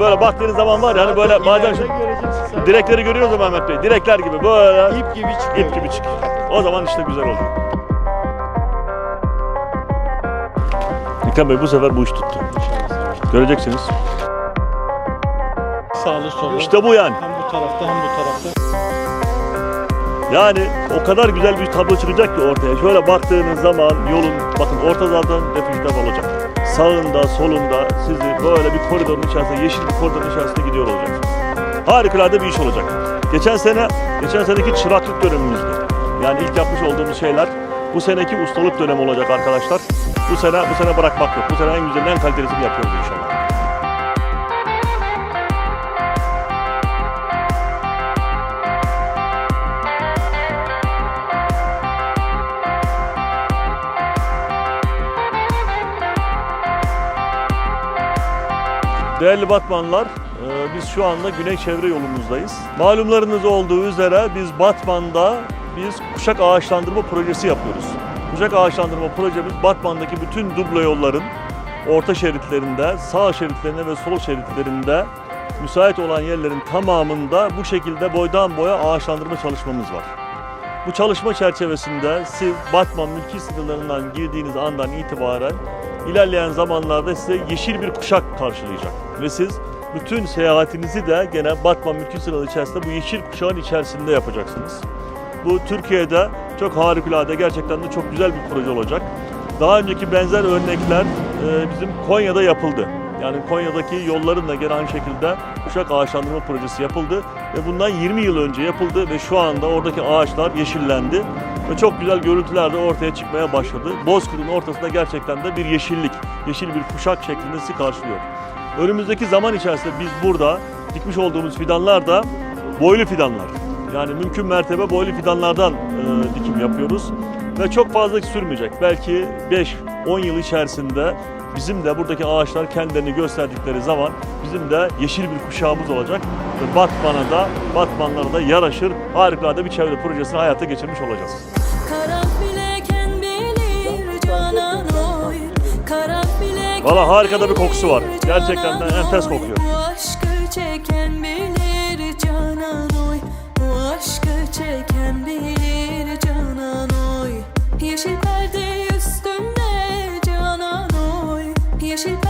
Böyle baktığınız zaman var ya hani böyle bazen şu direkleri görüyoruz mu Mehmet Bey? Direkler gibi böyle ip gibi çıkıyor. ip gibi çıkıyor. O zaman işte güzel oluyor. İlkan Bey bu sefer bu iş tuttu. Göreceksiniz. Sağlı sollu. İşte bu yani. Hem bu tarafta hem bu tarafta. Yani o kadar güzel bir tablo çıkacak ki ortaya. Şöyle baktığınız zaman yolun, bakın orta zaten refüjler olacak. Sağında, solunda sizi böyle bir koridorun içerisinde, yeşil bir koridorun içerisinde gidiyor olacak. Harikulade bir iş olacak. Geçen sene, geçen seneki çıraklık dönemimizdi. Yani ilk yapmış olduğumuz şeyler bu seneki ustalık dönemi olacak arkadaşlar. Bu sene, bu sene bırakmak yok. Bu sene en güzel, en kalitelisini yapıyoruz inşallah. Değerli Batmanlar, e, biz şu anda Güney Çevre yolumuzdayız. Malumlarınız olduğu üzere biz Batman'da biz kuşak ağaçlandırma projesi yapıyoruz. Kuşak ağaçlandırma projemiz Batman'daki bütün duble yolların orta şeritlerinde, sağ şeritlerinde ve sol şeritlerinde müsait olan yerlerin tamamında bu şekilde boydan boya ağaçlandırma çalışmamız var. Bu çalışma çerçevesinde siz Batman mülki sınırlarından girdiğiniz andan itibaren ilerleyen zamanlarda size yeşil bir kuşak karşılayacak. Ve siz bütün seyahatinizi de gene Batman mülki sınırları içerisinde bu yeşil kuşağın içerisinde yapacaksınız. Bu Türkiye'de çok harikulade, gerçekten de çok güzel bir proje olacak. Daha önceki benzer örnekler e, bizim Konya'da yapıldı. Yani Konya'daki yolların da gene aynı şekilde kuşak ağaçlandırma projesi yapıldı ve bundan 20 yıl önce yapıldı ve şu anda oradaki ağaçlar yeşillendi ve çok güzel görüntüler de ortaya çıkmaya başladı. Bozkır'ın ortasında gerçekten de bir yeşillik, yeşil bir kuşak şeklinde sizi karşılıyor. Önümüzdeki zaman içerisinde biz burada dikmiş olduğumuz fidanlar da boylu fidanlar. Yani mümkün mertebe boylu fidanlardan e, dikim yapıyoruz ve çok fazla sürmeyecek. Belki 5-10 yıl içerisinde bizim de buradaki ağaçlar kendilerini gösterdikleri zaman bizim de yeşil bir kuşağımız olacak ve Batman'a da Batmanlara da yaraşır harikulade bir çevre projesini hayata geçirmiş olacağız. Valla harika da bir kokusu var. Gerçekten de enfes kokuyor. Chill.